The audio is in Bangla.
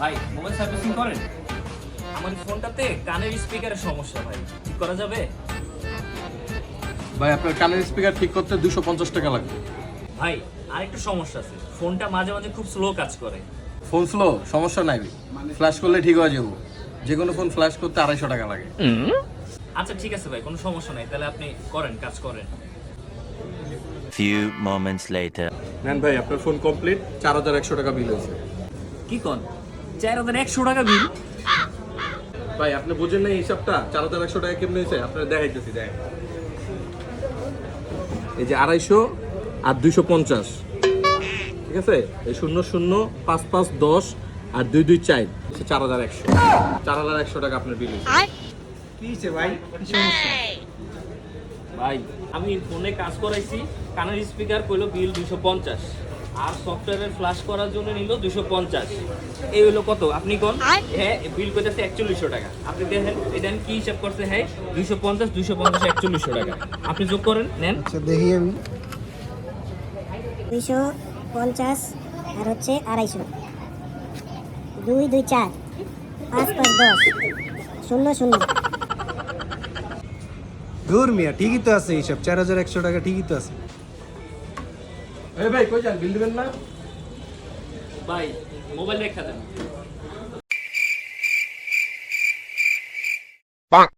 ভাই মোবাইল সার্ভিসিং করেন? আমার ফোনটাতে কানের স্পিকারের সমস্যা ভাই। ঠিক করা যাবে? ভাই আপনার কানের স্পিকার ঠিক করতে দুশো পঞ্চাশ টাকা লাগবে। ভাই আরেকটা সমস্যা আছে। ফোনটা মাঝে মাঝে খুব স্লো কাজ করে। Phone slow? সমস্যা নাই। ফ্ল্যাশ করলে ঠিক হয়ে যাব। যে কোনো ফোন ফ্ল্যাশ করতে আড়াইশো টাকা লাগে। আচ্ছা ঠিক আছে ভাই কোনো সমস্যা নাই। তাহলে আপনি করেন কাজ করেন। Few moments later. নেন ভাই আপনার ফোন কমপ্লিট। চার হাজার একশো টাকা বিল হয়েছে। কি কন? চার হাজার একশো টাকা বিল। ভাই আপনি বুঝেন না এই হিসাবটা? চার হাজার একশো টাকা কেমন হয়েছে? আপনার দেখাইতেছি দেখ। এই যে আড়াইশো আর দুইশো পঞ্চাশ। ঠিক আছে? এই শূন্য শূন্য পাঁচ পাঁচ দশ আর দুই দুই চার। চার হাজার একশো। চার হাজার একশো টাকা আপনার বিল হয়েছে। ভাই? ভাই আমি ফোনে কাজ করাইছি কানের স্পিকার কইলো বিল দুশো পঞ্চাশ। আর সফটওয়্যারের ফ্লাশ করার জন্য নিল দুশো পঞ্চাশ। এই হলো কত? আপনি কোন? হ্যাঁ বিল করতেছে একচল্লিশশো টাকা। আপনি দেখেন এটা কি হিসাব করছে? হ্যাঁ দুইশো পঞ্চাশ দুইশো পঞ্চাশ একচল্লিশশো টাকা। আপনি যোগ করেন নেন। আচ্ছা দেখি আমি। দুইশো পঞ্চাশ আর হচ্ছে আড়াইশো। দুই দুই চার। পাঁচ পাঁচ দশ। শূন্য শূন্য। দূর মিয়া ঠিকই তো আছে এইসব চার হাজার একশো টাকা ঠিকই তো আছে। এই ভাই কই যান বিল দিবেন না ভাই মোবাইল রেখা দেন